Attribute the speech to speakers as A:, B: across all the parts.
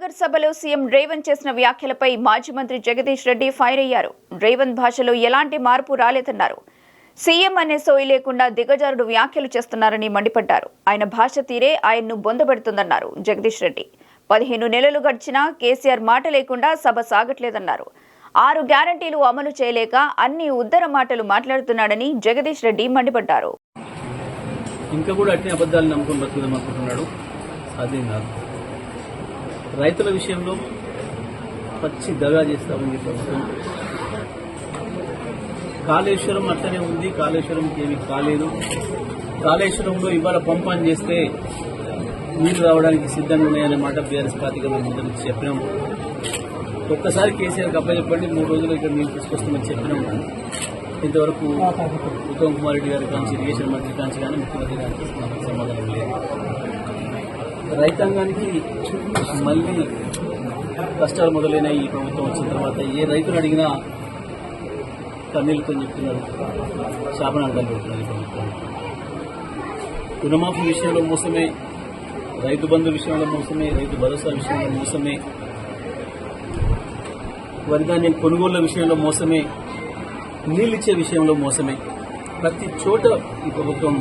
A: కరీంనగర్ సభలో సీఎం రేవంత్ చేసిన వ్యాఖ్యలపై మాజీ మంత్రి జగదీష్ రెడ్డి ఫైర్ అయ్యారు. రేవంత్ భాషలో ఎలాంటి మార్పు రాలేదన్నారు. సీఎం అనే సోయి లేకుండా దిగజారుడు వ్యాఖ్యలు చేస్తున్నారని మండిపడ్డారు. ఆయన భాష తీరే ఆయన్ను బొందబెడుతుందన్నారు జగదీష్ రెడ్డి. పదిహేను నెలలు గడిచినా కేసీఆర్ మాట లేకుండా సభ సాగట్లేదన్నారు. ఆరు గ్యారంటీలు అమలు చేయలేక అన్ని ఉద్దర మాటలు మాట్లాడుతున్నాడని జగదీష్ రెడ్డి మండిపడ్డారు.
B: ఇంకా కూడా అట్నే అబద్ధాలు నమ్ముకుని బతుకుదాం అనుకుంటున్నాడు. అదే కాదు రైతుల విషయంలో పచ్చి దగా చేస్తామని ఈ ప్రభుత్వం కాళేశ్వరం అట్లనే ఉంది కాళేశ్వరంకి ఏమి కాలేదు. కాళేశ్వరంలో ఇవాళ పంపాన్ని చేస్తే నీళ్ళు రావడానికి సిద్ధంగా ఉన్నాయనే మాట బీఆర్ఎస్ పార్టీగా మేము ముందు నుంచి చెప్పినాం. ఒక్కసారి కేసీఆర్కి మూడు రోజులు ఇక్కడ నీళ్ళు తీసుకొస్తామని చెప్పినాం. ఇంతవరకు ఉత్తమ్ కుమార్ రెడ్డి గారి కాంచి ఇరిగేషన్ మంత్రి కాంచి కానీ ముఖ్యమంత్రి గారికి సమాధానం లేదు. రైతాంగానికి మళ్ళీ కష్టాలు మొదలైన ఈ ప్రభుత్వం వచ్చిన తర్వాత ఏ రైతులు అడిగినా కన్నీళ్ళతో చెప్తున్నారు. శాపనార్థాలు పెడుతున్నారు ఈ ప్రభుత్వం రుణమాఫీ విషయంలో మోసమే రైతు బంధు విషయంలో మోసమే రైతు భరోసా విషయంలో మోసమే వరిధాన్యం కొనుగోళ్ళ విషయంలో మోసమే నీళ్ళిచ్చే విషయంలో మోసమే. ప్రతి చోట ఈ ప్రభుత్వం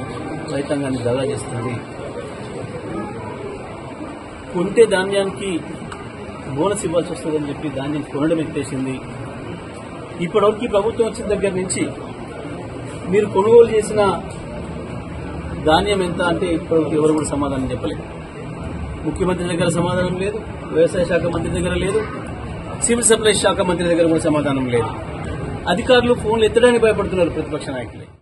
B: రైతాంగాన్ని దగా చేస్తుంది. కొంటే ధాన్యానికి బోనస్ ఇవ్వాల్సి వస్తుందని చెప్పి ధాన్యం కొనడం ఎత్తేసింది. ఇప్పటివరకు ప్రభుత్వం వచ్చిన దగ్గర నుంచి మీరు కొనుగోలు చేసిన ధాన్యం ఎంత అంటే ఇప్పటివరకు ఎవరు కూడా సమాధానం చెప్పలేదు. ముఖ్యమంత్రి దగ్గర సమాధానం లేదు వ్యవసాయ శాఖ మంత్రి దగ్గర లేదు సివిల్ సప్లైస్ శాఖ మంత్రి దగ్గర కూడా సమాధానం లేదు. అధికారులు ఫోన్లు ఎత్తడానికి భయపడుతున్నారు ప్రతిపక్ష నాయకులు.